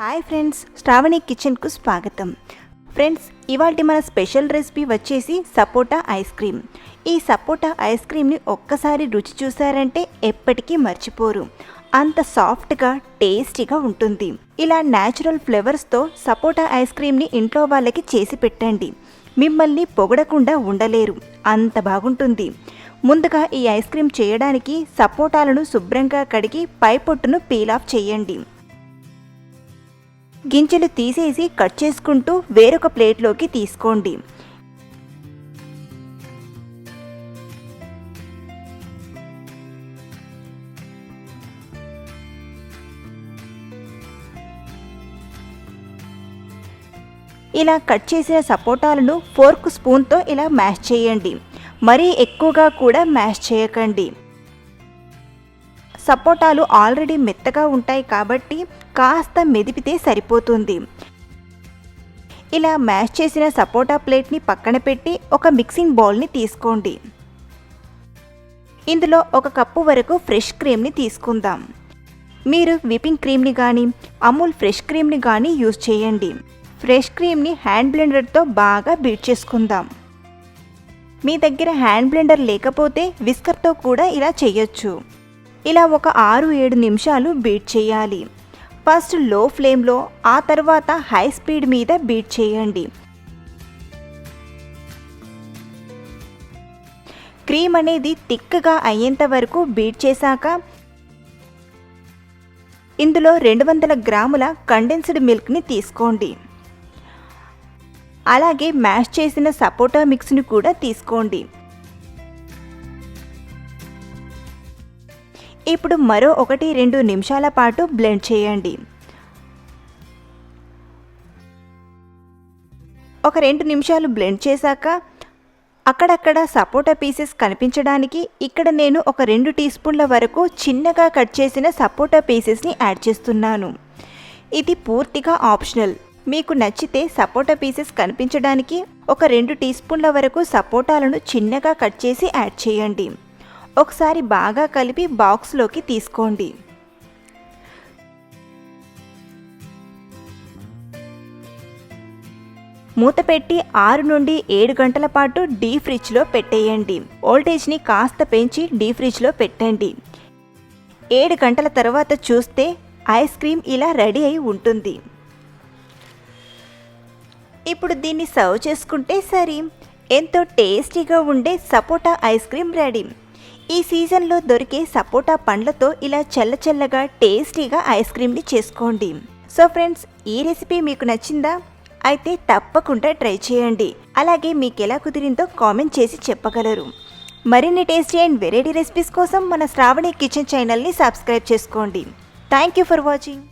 Hi friends Shravani కిచెన్కు స్వాగతం friends ఇవాళ మన స్పెషల్ రెసిపీ వచ్చేసి సపోటా ఐస్ క్రీమ్ ఈ సపోటా ఐస్ క్రీమ్ని ఒక్కసారి రుచి చూసారంటే ఎప్పటికీ మర్చిపోరు. అంత సాఫ్ట్గా టేస్టీగా ఉంటుంది. ఇలా న్యాచురల్ ఫ్లేవర్స్తో సపోటా ఐస్ క్రీమ్ని ఇంట్లో వాళ్ళకి చేసి పెట్టండి. మిమ్మల్ని పొగడకుండా ఉండలేరు. అంత బాగుంటుంది. ముందుగా ఈ ఐస్ క్రీమ్ చేయడానికి సపోటాలను శుభ్రంగా కడిగి పై పొట్టును పీల్ ఆఫ్ చేయండి. గింజలు తీసేసి కట్ చేసుకుంటూ వేరొక ప్లేట్లోకి తీసుకోండి. ఇలా కట్ చేసిన సపోటాలను ఫోర్క్ స్పూన్తో ఇలా మ్యాష్ చేయండి. మరీ ఎక్కువగా కూడా మ్యాష్ చేయకండి. సపోటాలు ఆల్రెడీ మెత్తగా ఉంటాయి కాబట్టి కాస్త మెదిపితే సరిపోతుంది. ఇలా మ్యాష్ చేసిన సపోటా ప్లేట్ని పక్కన పెట్టి ఒక మిక్సింగ్ బౌల్ని తీసుకోండి. ఇందులో ఒక కప్పు వరకు ఫ్రెష్ క్రీమ్ని తీసుకుందాం. మీరు విపింగ్ క్రీమ్ని కానీ అమూల్ ఫ్రెష్ క్రీమ్ని కానీ యూజ్ చేయండి. ఫ్రెష్ క్రీమ్ని హ్యాండ్ బ్లెండర్తో బాగా బీట్ చేసుకుందాం. మీ దగ్గర హ్యాండ్ బ్లెండర్ లేకపోతే విస్కర్తో కూడా ఇలా చేయొచ్చు. ఇలా ఒక ఆరు ఏడు నిమిషాలు బీట్ చేయాలి. ఫస్ట్లో ఫ్లేమ్లో ఆ తర్వాత హై స్పీడ్ మీద బీట్ చేయండి. క్రీమ్ అనేది థిక్గా అయ్యేంత వరకు బీట్ చేశాక ఇందులో రెండు వందల గ్రాముల కండెన్స్డ్ మిల్క్ని తీసుకోండి. అలాగే మ్యాష్ చేసిన సపోటా మిక్స్ని కూడా తీసుకోండి. ఇప్పుడు మరో ఒకటి రెండు నిమిషాల పాటు బ్లెండ్ చేయండి. ఒక రెండు నిమిషాలు బ్లెండ్ చేశాక అక్కడక్కడ సపోటా పీసెస్ కనిపించడానికి ఇక్కడ నేను ఒక రెండు టీ స్పూన్ల వరకు చిన్నగా కట్ చేసిన సపోటా పీసెస్ని యాడ్ చేస్తున్నాను. ఇది పూర్తిగా ఆప్షనల్. మీకు నచ్చితే సపోటా పీసెస్ కనిపించడానికి ఒక రెండు టీ స్పూన్ల వరకు సపోటాలను చిన్నగా కట్ చేసి యాడ్ చేయండి. ఒకసారి బాగా కలిపి బాక్స్లోకి తీసుకోండి. మూత పెట్టి ఆరు నుండి ఏడు గంటల పాటు డీ ఫ్రిడ్జ్లో పెట్టేయండి. వోల్టేజ్ని కాస్త పెంచి డీ ఫ్రిడ్జ్లో పెట్టండి. ఏడు గంటల తర్వాత చూస్తే ఐస్ క్రీమ్ ఇలా రెడీ అయి ఉంటుంది. ఇప్పుడు దీన్ని సర్వ్ చేసుకుంటే సరే. ఎంతో టేస్టీగా ఉండే సపోటా ఐస్ క్రీమ్ రెడీ. ఈ సీజన్లో దొరికే సపోటా పండ్లతో ఇలా చల్ల చల్లగా టేస్టీగా ఐస్ క్రీమ్ని చేసుకోండి. సో ఫ్రెండ్స్ ఈ రెసిపీ మీకు నచ్చిందా? అయితే తప్పకుండా ట్రై చేయండి. అలాగే మీకు ఎలా కుదిరిందో కామెంట్ చేసి చెప్పగలరు. మరిన్ని టేస్టీ అండ్ వెరైటీ రెసిపీస్ కోసం మన శ్రావణి కిచెన్ ఛానల్ని సబ్స్క్రైబ్ చేసుకోండి. Thank you for watching.